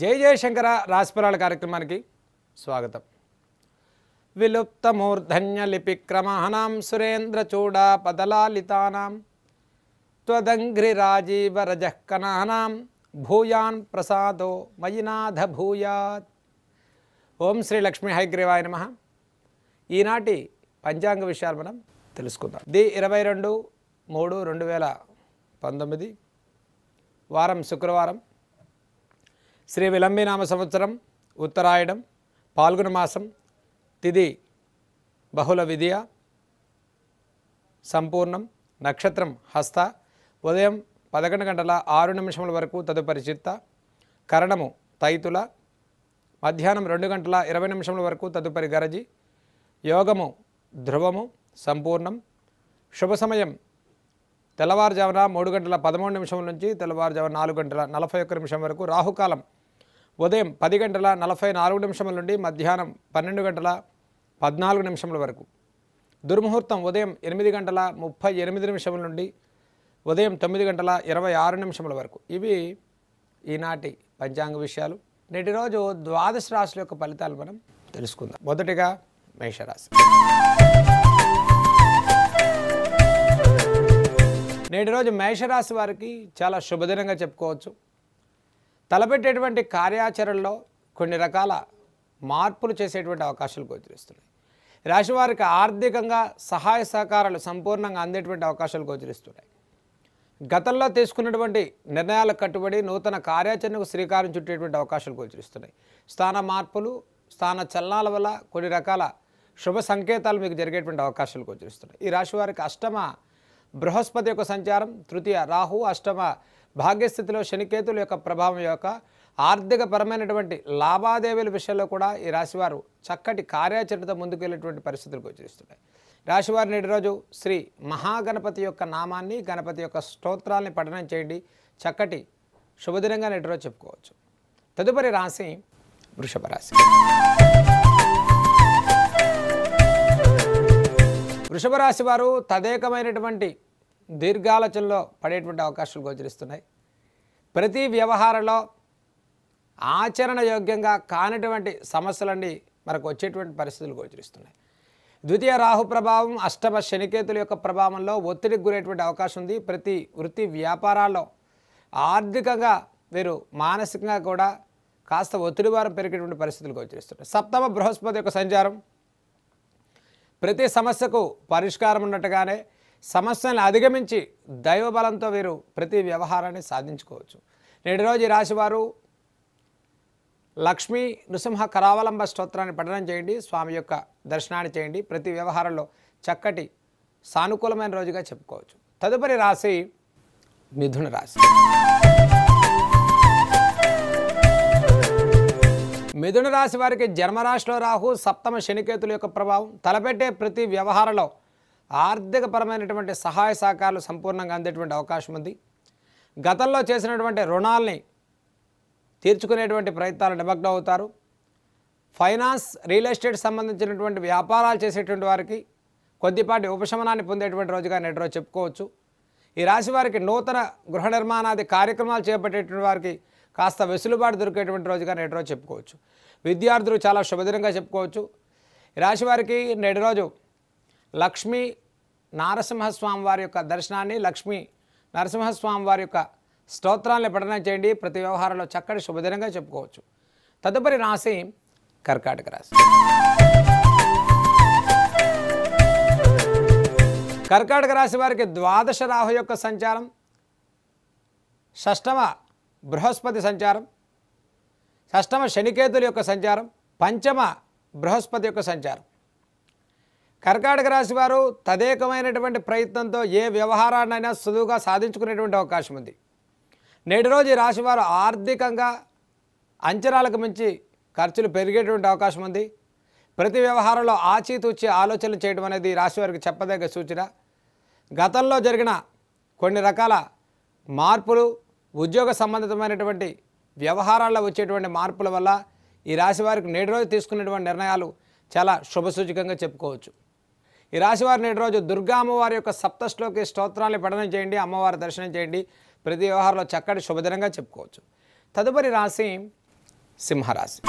జై జయశంకర రాశిఫలాల కార్యక్రమానికి స్వాగతం. విలుప్తమూర్ధన్య లిపిక్రమాణం సురేంద్రచూడ పదలాలితానాం త్వదంఘ్రిరాజీవరజఃకనానాం భూయాన్ ప్రసాదో మయినాథ భూయాత్ ఓం శ్రీ లక్ష్మీ హైగ్రీవాయ నమ. ఈనాటి పంచాంగ విషయాలు మనం తెలుసుకుందాం. ది ఇరవై రెండు మూడు రెండు వేల పంతొమ్మిది. వారం శుక్రవారం. శ్రీ విలంబినామ సంవత్సరం ఉత్తరాయణం పాల్గొన మాసం తిది బహుళ విధియ సంపూర్ణం నక్షత్రం హస్త ఉదయం పదకొండు గంటల ఆరు నిమిషముల వరకు తదుపరి చిత్త కరణము తైతుల మధ్యాహ్నం రెండు గంటల ఇరవై నిమిషముల వరకు తదుపరి గరజి యోగము ధ్రువము సంపూర్ణం శుభ సమయం తెల్లవారుజామున మూడు గంటల పదమూడు నిమిషం నుంచి తెల్లవారుజామున నాలుగు గంటల నలభై ఒక్క నిమిషం వరకు రాహుకాలం. ఉదయం పది గంటల నలభై నాలుగు నిమిషముల నుండి మధ్యాహ్నం పన్నెండు గంటల పద్నాలుగు నిమిషముల వరకు. దుర్ముహూర్తం ఉదయం ఎనిమిది గంటల ముప్పై ఎనిమిది నిమిషముల నుండి ఉదయం తొమ్మిది గంటల ఇరవై ఆరు నిమిషముల వరకు. ఇవి ఈనాటి పంచాంగ విషయాలు. నేటి రోజు ద్వాదశ రాశుల యొక్క ఫలితాలు మనం తెలుసుకుందాం. మొదటిగా మేషరాశి. నేటి రోజు మేషరాశి వారికి చాలా శుభదినంగా చెప్పుకోవచ్చు. తలపెట్టేటువంటి కార్యాచరణలో కొన్ని రకాల మార్పులు చేసేటువంటి అవకాశాలు గోచరిస్తున్నాయి. రాశివారికి ఆర్థికంగా సహాయ సహకారాలు సంపూర్ణంగా అందేటువంటి అవకాశాలు గోచరిస్తున్నాయి. గతంలో తీసుకున్నటువంటి నిర్ణయాలకు కట్టుబడి నూతన కార్యాచరణకు శ్రీకారం చుట్టేటువంటి అవకాశాలు గోచరిస్తున్నాయి. స్థాన మార్పులు స్థాన చలనాల వల్ల కొన్ని రకాల శుభ సంకేతాలు మీకు జరిగేటువంటి అవకాశాలు గోచరిస్తున్నాయి. ఈ రాశి వారికి అష్టమ బృహస్పతి యొక్క సంచారం తృతీయ రాహు అష్టమ భాగ్యస్థితిలో శనికేతుల యొక్క ప్రభావం యొక్క ఆర్థికపరమైనటువంటి లావాదేవీల విషయంలో కూడా ఈ రాశివారు చక్కటి కార్యాచరణతో ముందుకు వెళ్ళేటువంటి పరిస్థితులు గోచరిస్తున్నాయి రాశివారు నేటి రోజు శ్రీ మహాగణపతి యొక్క నామాన్ని గణపతి యొక్క స్తోత్రాల్ని పఠనం చేయండి. చక్కటి శుభదినంగా నేటి రోజు చెప్పుకోవచ్చు. తదుపరి రాశి వృషభ రాశి. వృషభ రాశి వారు తదేకమైనటువంటి దీర్ఘాలోచనలో పడేటువంటి అవకాశాలు గోచరిస్తున్నాయి. ప్రతి వ్యవహారంలో ఆచరణ యోగ్యంగా కానటువంటి సమస్యలన్నీ మనకు వచ్చేటువంటి పరిస్థితులు గోచరిస్తున్నాయి. ద్వితీయ రాహు ప్రభావం అష్టమ శనికేతుల యొక్క ప్రభావంలో ఒత్తిడికి గురేటువంటి అవకాశం ఉంది. ప్రతి వృత్తి వ్యాపారాల్లో ఆర్థికంగా వీరు మానసికంగా కూడా కాస్త ఒత్తిడి వారం పెరిగేటువంటి పరిస్థితులు గోచరిస్తున్నాయి. సప్తమ బృహస్పతి యొక్క సంచారం ప్రతి సమస్యకు పరిష్కారం ఉన్నట్టుగానే సమస్యలను అధిగమించి దైవబలంతో వీరు ప్రతి వ్యవహారాన్ని సాధించుకోవచ్చు. నేటి రోజు ఈ రాశివారు లక్ష్మీ నృసింహ కరావలంబ స్తోత్రాన్ని పఠనం చేయండి స్వామి యొక్క దర్శనాన్ని చేయండి. ప్రతి వ్యవహారంలో చక్కటి సానుకూలమైన రోజుగా చెప్పుకోవచ్చు. తదుపరి రాశి మిథున రాశి. మిథున రాశి వారికి జన్మరాశిలో రాహు సప్తమ శనికేతుల యొక్క ప్రభావం. తలపెట్టే ప్రతి వ్యవహారంలో ఆర్థికపరమైనటువంటి సహాయ సహకారాలు సంపూర్ణంగా అందేటువంటి అవకాశం ఉంది. గతంలో చేసినటువంటి రుణాల్ని తీర్చుకునేటువంటి ప్రయత్నాలు నిమగ్నం అవుతారు. ఫైనాన్స్ రియల్ ఎస్టేట్ సంబంధించినటువంటి వ్యాపారాలు చేసేటువంటి వారికి కొద్దిపాటి ఉపశమనాన్ని పొందేటువంటి రోజుగా నేటి రోజు చెప్పుకోవచ్చు. ఈ రాశి వారికి నూతన గృహ నిర్మాణాది కార్యక్రమాలు చేపట్టేటువంటి వారికి కాస్త వెసులుబాటు దొరికేటువంటి రోజుగా నేటి రోజు చెప్పుకోవచ్చు. విద్యార్థులు చాలా శుభదినంగా చెప్పుకోవచ్చు. ఈ రాశి వారికి నేటి రోజు లక్ష్మీ నారసింహస్వామి వారి యొక్క దర్శనాన్ని లక్ష్మి నరసింహస్వామి వారి యొక్క స్తోత్రాలను పఠనం చేయండి. ప్రతి వ్యవహారంలో చక్కటి శుభదినంగా చెప్పుకోవచ్చు. తదుపరి రాశి కర్కాటక రాశి. కర్కాటక రాశి వారికి ద్వాదశ రాహు యొక్క సంచారం షష్టమ బృహస్పతి సంచారం షష్టమ శనికేతుల యొక్క సంచారం పంచమ బృహస్పతి యొక్క సంచారం. కర్కాటక రాశి వారు తదేకమైనటువంటి ప్రయత్నంతో ఏ వ్యవహారాన్నైనా సులువుగా సాధించుకునేటువంటి అవకాశం ఉంది. నేటి రోజు ఈ రాశివారు ఆర్థికంగా అంచనాలకు మించి ఖర్చులు పెరిగేటువంటి అవకాశం ఉంది. ప్రతి వ్యవహారంలో ఆచితూచి ఆలోచనలు చేయడం అనేది రాశివారికి చెప్పదగ్గ సూచన. గతంలో జరిగిన కొన్ని రకాల మార్పులు ఉద్యోగ సంబంధితమైనటువంటి వ్యవహారాల్లో వచ్చేటువంటి మార్పుల వల్ల ఈ రాశి వారికి నేటి రోజు తీసుకునేటువంటి నిర్ణయాలు చాలా శుభసూచకంగా చెప్పుకోవచ్చు. ఈ రాశివారి నేటి రోజు దుర్గా అమ్మవారి యొక్క సప్తశ్లోకి స్తోత్రాన్ని పఠనం చేయండి అమ్మవారి దర్శనం చేయండి. ప్రతి వ్యవహారంలో చక్కటి శుభదినంగా చెప్పుకోవచ్చు. తదుపరి రాశి సింహరాశి.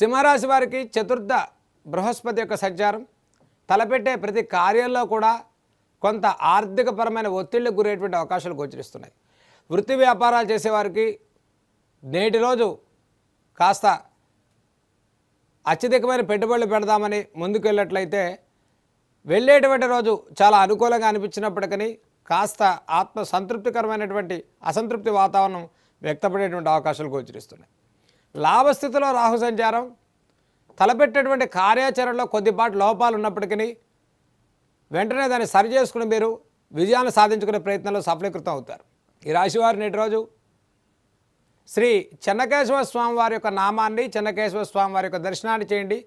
సింహరాశి వారికి చతుర్థ బృహస్పతి యొక్క సంచారం. తలపెట్టే ప్రతి కార్యంలో కూడా కొంత ఆర్థికపరమైన ఒత్తిళ్ళకు గురయ్యేటువంటి అవకాశాలు గోచరిస్తున్నాయి. వృత్తి వ్యాపారాలు చేసేవారికి నేటి రోజు కాస్త అత్యధికమైన పెట్టుబడులు పెడదామని ముందుకెళ్ళినట్లయితే వెళ్ళేటువంటి రోజు చాలా అనుకూలంగా అనిపించినప్పటికీ కాస్త ఆత్మ సంతృప్తికరమైనటువంటి అసంతృప్తి వాతావరణం వ్యక్తపడేటువంటి అవకాశాలు గోచరిస్తున్నాయి. లాభస్థితిలో రాహు సంచారం తలపెట్టేటువంటి కార్యాచరణలో కొద్దిపాటి లోపాలు ఉన్నప్పటికీ వెంటనే దాన్ని సరిచేసుకుని మీరు విజయాన్ని సాధించుకునే ప్రయత్నంలో సఫలీకృతం అవుతారు. ఈ రాశివారు నేటి రోజు శ్రీ చెన్నకేశ్వర స్వామి వారి యొక్క నామాన్ని చెన్నకేశ్వర స్వామి వారి యొక్క దర్శనాన్ని చేయండి.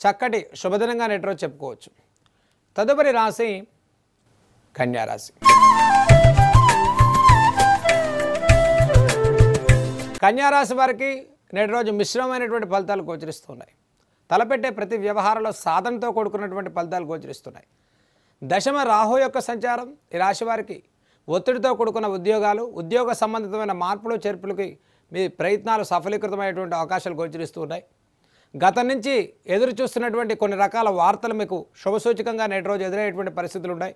చక్కటి శుభదినంగా నేటి రోజు చెప్పుకోవచ్చు. తదుపరి రాశి కన్యారాశి కన్యారాశి వారికి నేటి రోజు మిశ్రమైనటువంటి ఫలితాలు గోచరిస్తున్నాయి. తలపెట్టే ప్రతి వ్యవహారంలో సాధనతో కూడుకున్నటువంటి ఫలితాలు గోచరిస్తున్నాయి. దశమ రాహు యొక్క సంచారం ఈ రాశి వారికి ఒత్తిడితో కూడుకున్న ఉద్యోగాలు ఉద్యోగ సంబంధితమైన మార్పులు చేర్పులకి మీ ప్రయత్నాలు సఫలీకృతమైనటువంటి అవకాశాలు గోచరిస్తూ ఉన్నాయి. గతం నుంచి ఎదురు చూస్తున్నటువంటి కొన్ని రకాల వార్తలు మీకు శుభసూచకంగా నేటి రోజు ఎదురయ్యేటువంటి పరిస్థితులు ఉన్నాయి.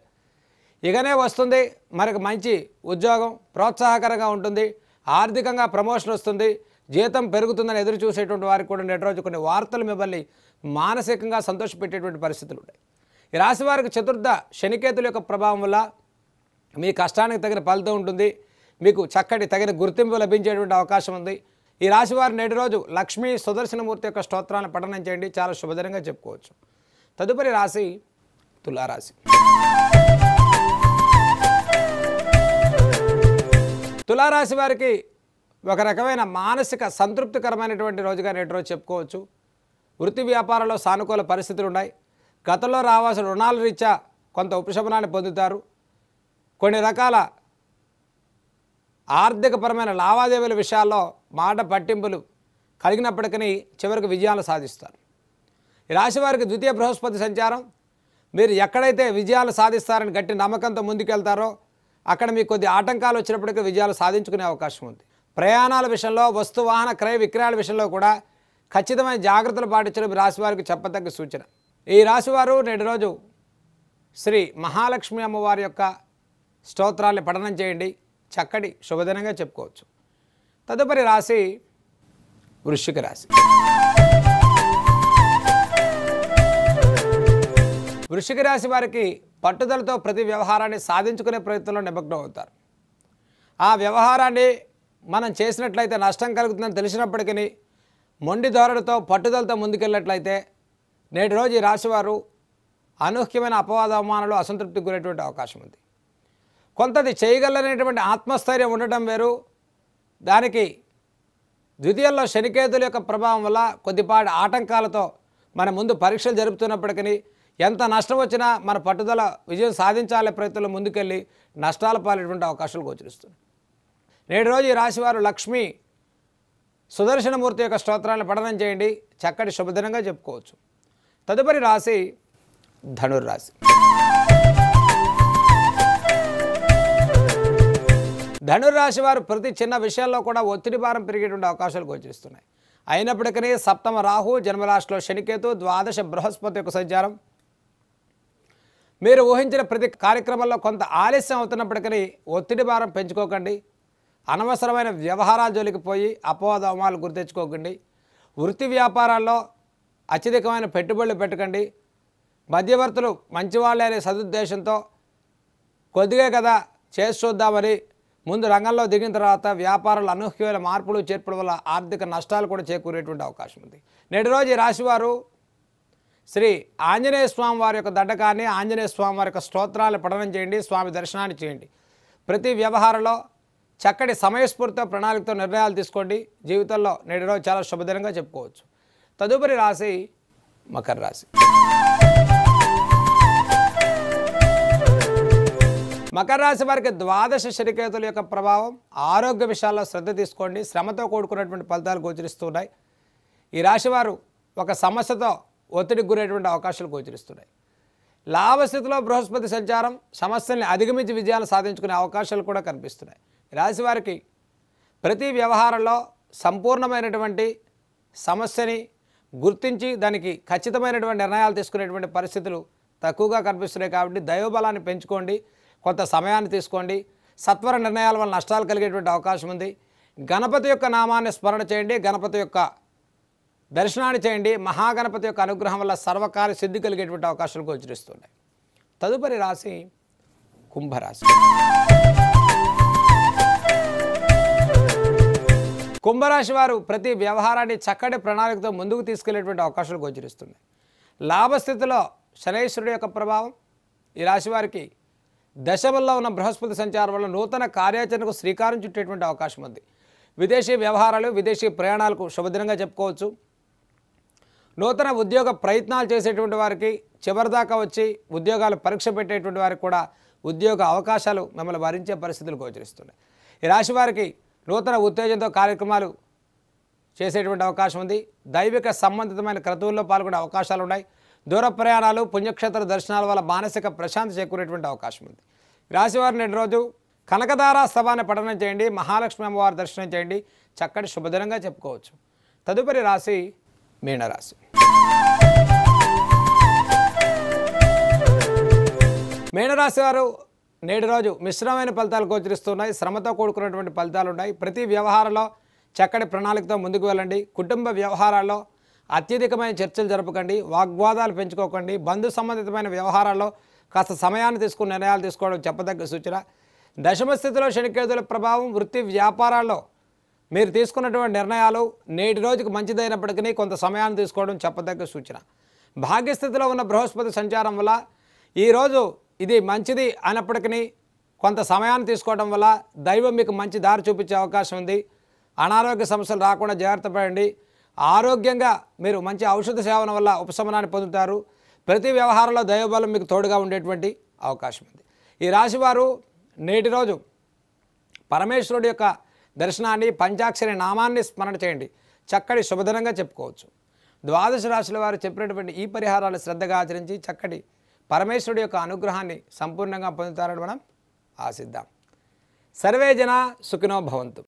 ఇకనే వస్తుంది మనకు మంచి ఉద్యోగం ప్రోత్సాహకరంగా ఉంటుంది ఆర్థికంగా ప్రమోషన్ వస్తుంది జీతం పెరుగుతుందని ఎదురు చూసేటువంటి వారికి కూడా నేటి రోజు కొన్ని వార్తలు మిమ్మల్ని మానసికంగా సంతోషపెట్టేటువంటి పరిస్థితులు ఉన్నాయి. ఈ రాశి వారికి చతుర్థ శనికేతుల యొక్క ప్రభావం వల్ల మీ కష్టానికి తగిన ఫలితం ఉంటుంది. మీకు చక్కటి తగిన గుర్తింపు లభించేటువంటి అవకాశం ఉంది. ఈ రాశివారి నేటి రోజు లక్ష్మీ సుదర్శనమూర్తి యొక్క స్తోత్రాన్ని పఠనం చేయండి. చాలా శుభదరంగా చెప్పుకోవచ్చు. తదుపరి రాశి తులారాశి. తులారాశి వారికి ఒక రకమైన మానసిక సంతృప్తికరమైనటువంటి రోజుగా నేటి రోజు చెప్పుకోవచ్చు. వృత్తి వ్యాపారంలో సానుకూల పరిస్థితులు ఉన్నాయి గతంలో రావాల్సిన రుణాల రీత్యా కొంత ఉపశమనాన్ని పొందుతారు. కొన్ని రకాల ఆర్థికపరమైన లావాదేవీల విషయాల్లో మాట పట్టింపులు కలిగినప్పటికీ చివరికి విజయాలు సాధిస్తారు. ఈ రాశి వారికి ద్వితీయ బృహస్పతి సంచారం. మీరు ఎక్కడైతే విజయాలు సాధిస్తారని గట్టి నమ్మకంతో ముందుకెళ్తారో అక్కడ మీకు కొద్ది ఆటంకాలు వచ్చినప్పటికీ విజయాలు సాధించుకునే అవకాశం ఉంది. ప్రయాణాల విషయంలో వస్తు వాహన క్రయ విక్రయాల విషయంలో కూడా ఖచ్చితమైన జాగ్రత్తలు పాటించడం ఈ రాశి వారికి చెప్పదగ్గ సూచన. ఈ రాశివారు నేటి రోజు శ్రీ మహాలక్ష్మి అమ్మవారి యొక్క స్తోత్రాల్ని పఠనం చేయండి. చక్కటి శుభదినంగా చెప్పుకోవచ్చు. తదుపరి రాశి వృశ్చిక రాశి. వృశ్చిక రాశి వారికి పట్టుదలతో ప్రతి వ్యవహారాన్ని సాధించుకునే ప్రయత్నంలో నిమగ్నం అవుతారు. ఆ వ్యవహారాన్ని మనం చేసినట్లయితే నష్టం కలుగుతుందని తెలిసినప్పటికీ మొండి ధోరణితో పట్టుదలతో ముందుకెళ్ళినట్లయితే నేటి రోజు ఈ రాశివారు అనూహ్యమైన అపవాద అవమానాలు అసంతృప్తికి గురేటువంటి అవకాశం ఉంది. కొంతది చేయగలనేటువంటి ఆత్మస్థైర్యం ఉండటం వేరు. దానికి ద్వితీయంలో శనికేతుల యొక్క ప్రభావం వల్ల కొద్దిపాటి ఆటంకాలతో మన ముందు పరీక్షలు జరుపుతున్నప్పటికీ ఎంత నష్టం వచ్చినా మన పట్టుదల విజయం సాధించాలనే ప్రయత్నంలో ముందుకెళ్ళి నష్టాల పాలేటువంటి అవకాశాలు గోచరిస్తున్నాయి. నేటి రోజు ఈ రాశివారు లక్ష్మి సుదర్శనమూర్తి యొక్క స్తోత్రాన్ని పఠనం చేయండి. చక్కటి శుభదినంగా చెప్పుకోవచ్చు. తదుపరి రాశి ధనుర్రాశి. ధనురాశి వారు ప్రతి చిన్న విషయాల్లో కూడా ఒత్తిడి భారం పెరిగేటువంటి అవకాశాలు గోచరిస్తున్నాయి అయినప్పటికీ సప్తమ రాహు జన్మరాశిలో శనికేతు ద్వాదశ బృహస్పతి యొక్క సంచారం. మీరు ఊహించిన ప్రతి కార్యక్రమంలో కొంత ఆలస్యం అవుతున్నప్పటికీ ఒత్తిడి భారం పెంచుకోకండి. అనవసరమైన వ్యవహారాల జోలికి పోయి అపవాద అవమానాలు గుర్తెచ్చుకోకండి వృత్తి వ్యాపారాల్లో అత్యధికమైన పెట్టుబడులు పెట్టకండి. మధ్యవర్తులు మంచివాళ్ళే అనే సదుద్దేశంతో కొద్దిగా కదా చేసి చూద్దామని ముందు రంగంలో దిగిన తర్వాత వ్యాపారాలు అనూహ్యమైన మార్పులు చేర్పుల వల్ల ఆర్థిక నష్టాలు కూడా చేకూరేటువంటి అవకాశం ఉంది. నేటి రోజు ఈ రాశివారు శ్రీ ఆంజనేయ స్వామి వారి యొక్క దండకాన్ని ఆంజనేయ స్వామి వారి యొక్క స్తోత్రాలను పఠనం చేయండి స్వామి దర్శనాన్ని చేయండి. ప్రతి వ్యవహారంలో చక్కటి సమయస్ఫూర్తితో ప్రణాళికతో నిర్ణయాలు తీసుకోండి. జీవితంలో నేటి రోజు చాలా శుభదినంగా చెప్పుకోవచ్చు. తదుపరి రాశి మకర రాశి. మకర రాశి వారికి ద్వాదశ శనికేతుల యొక్క ప్రభావం ఆరోగ్య విషయాల్లో శ్రద్ధ తీసుకోండి. శ్రమతో కూడుకున్నటువంటి ఫలితాలు గోచరిస్తున్నాయి ఈ రాశివారు ఒక సమస్యతో ఒత్తిడికి గురేటువంటి అవకాశాలు గోచరిస్తున్నాయి. లాభస్థితిలో బృహస్పతి సంచారం సమస్యల్ని అధిగమించి విజయాలు సాధించుకునే అవకాశాలు కూడా కనిపిస్తున్నాయి. రాశి వారికి ప్రతి వ్యవహారంలో సంపూర్ణమైనటువంటి సమస్యని గుర్తించి దానికి ఖచ్చితమైనటువంటి నిర్ణయాలు తీసుకునేటువంటి పరిస్థితులు తక్కువగా కనిపిస్తున్నాయి కాబట్టి దైవబలాన్ని పెంచుకోండి. కొంత సమయాన్ని తీసుకోండి. సత్వర నిర్ణయాల వల్ల నష్టాలు కలిగేటువంటి అవకాశం ఉంది. గణపతి యొక్క నామాన్ని స్మరణ చేయండి. గణపతి యొక్క దర్శనాన్ని చేయండి. మహాగణపతి యొక్క అనుగ్రహం వల్ల సర్వకార్య సిద్ధి కలిగేటువంటి అవకాశాలు గోచరిస్తున్నాయి. తదుపరి రాశి కుంభరాశి. కుంభరాశి వారు ప్రతి వ్యవహారాన్ని చక్కటి ప్రణాళికతో ముందుకు తీసుకెళ్ళేటువంటి అవకాశాలు గోచరిస్తున్నాయి. లాభస్థితిలో శనేశ్వరుడు యొక్క ప్రభావం ఈ రాశి వారికి దశమల్లో ఉన్న బృహస్పతి సంచారం వల్ల నూతన కార్యాచరణకు శ్రీకారం చుట్టేటువంటి అవకాశం ఉంది. విదేశీ వ్యవహారాలు విదేశీ ప్రయాణాలకు శుభదినంగా చెప్పుకోవచ్చు. నూతన ఉద్యోగ ప్రయత్నాలు చేసేటువంటి వారికి చివరిదాకా వచ్చి ఉద్యోగాలు పరీక్ష పెట్టేటువంటి వారికి కూడా ఉద్యోగ అవకాశాలు మిమ్మల్ని భరించే పరిస్థితులు గోచరిస్తున్నాయి. ఈ రాశి వారికి నూతన ఉత్తేజంతో కార్యక్రమాలు చేసేటువంటి అవకాశం ఉంది. దైవిక సంబంధితమైన క్రతువుల్లో పాల్గొనే అవకాశాలు ఉన్నాయి. దూర ప్రయాణాలు పుణ్యక్షేత్ర దర్శనాల వల్ల మానసిక ప్రశాంతి చేకూరేటువంటి అవకాశం ఉంది. రాశివారు నేటి రోజు కనకదార స్తవాన్ని పఠనం చేయండి మహాలక్ష్మి అమ్మవారి దర్శనం చేయండి చక్కటి శుభదినంగా చెప్పుకోవచ్చు. తదుపరి రాశి మీనరాశి. మీనరాశి వారు నేటి రోజు మిశ్రమైన ఫలితాలు గోచరిస్తున్నాయి శ్రమతో కూడుకున్నటువంటి ఫలితాలు ఉన్నాయి. ప్రతి వ్యవహారంలో చక్కటి ప్రణాళికతో ముందుకు వెళ్ళండి. కుటుంబ వ్యవహారాల్లో అత్యధికమైన చర్చలు జరపకండి వాగ్వాదాలు పెంచుకోకండి బంధు సంబంధితమైన వ్యవహారాల్లో కాస్త సమయాన్ని తీసుకుని నిర్ణయాలు తీసుకోవడం చెప్పదగ్గ సూచన. దశమ స్థితిలో శనికేతుల ప్రభావం వృత్తి వ్యాపారాల్లో మీరు తీసుకున్నటువంటి నిర్ణయాలు నేటి రోజుకు మంచిదైనప్పటికీ కొంత సమయాన్ని తీసుకోవడం చెప్పదగ్గ సూచన. భాగ్యస్థితిలో ఉన్న బృహస్పతి సంచారం వల్ల ఈరోజు ఇది మంచిది అయినప్పటికీ కొంత సమయాన్ని తీసుకోవడం వల్ల దైవం మీకు మంచి దారి చూపించే అవకాశం ఉంది. అనారోగ్య సమస్యలు రాకుండా జాగ్రత్త పడండి. ఆరోగ్యంగా మీరు మంచి ఔషధ సేవన వల్ల ఉపశమనాన్ని పొందుతారు. ప్రతి వ్యవహారంలో దైవబలం మీకు తోడుగా ఉండేటువంటి అవకాశం ఉంది. ఈ రాశివారు నేటి రోజు పరమేశ్వరుడు యొక్క దర్శనాన్ని పంచాక్షరి నామాన్ని స్మరణ చేయండి. చక్కటి శుభదనంగా చెప్పుకోవచ్చు. ద్వాదశ రాశుల వారు చెప్పినటువంటి ఈ పరిహారాలు శ్రద్ధగా ఆచరించి చక్కటి పరమేశ్వరుడు యొక్క అనుగ్రహాన్ని సంపూర్ణంగా పొందుతారని మనం ఆశిద్దాం. సర్వే జన సుఖినో భవంతు.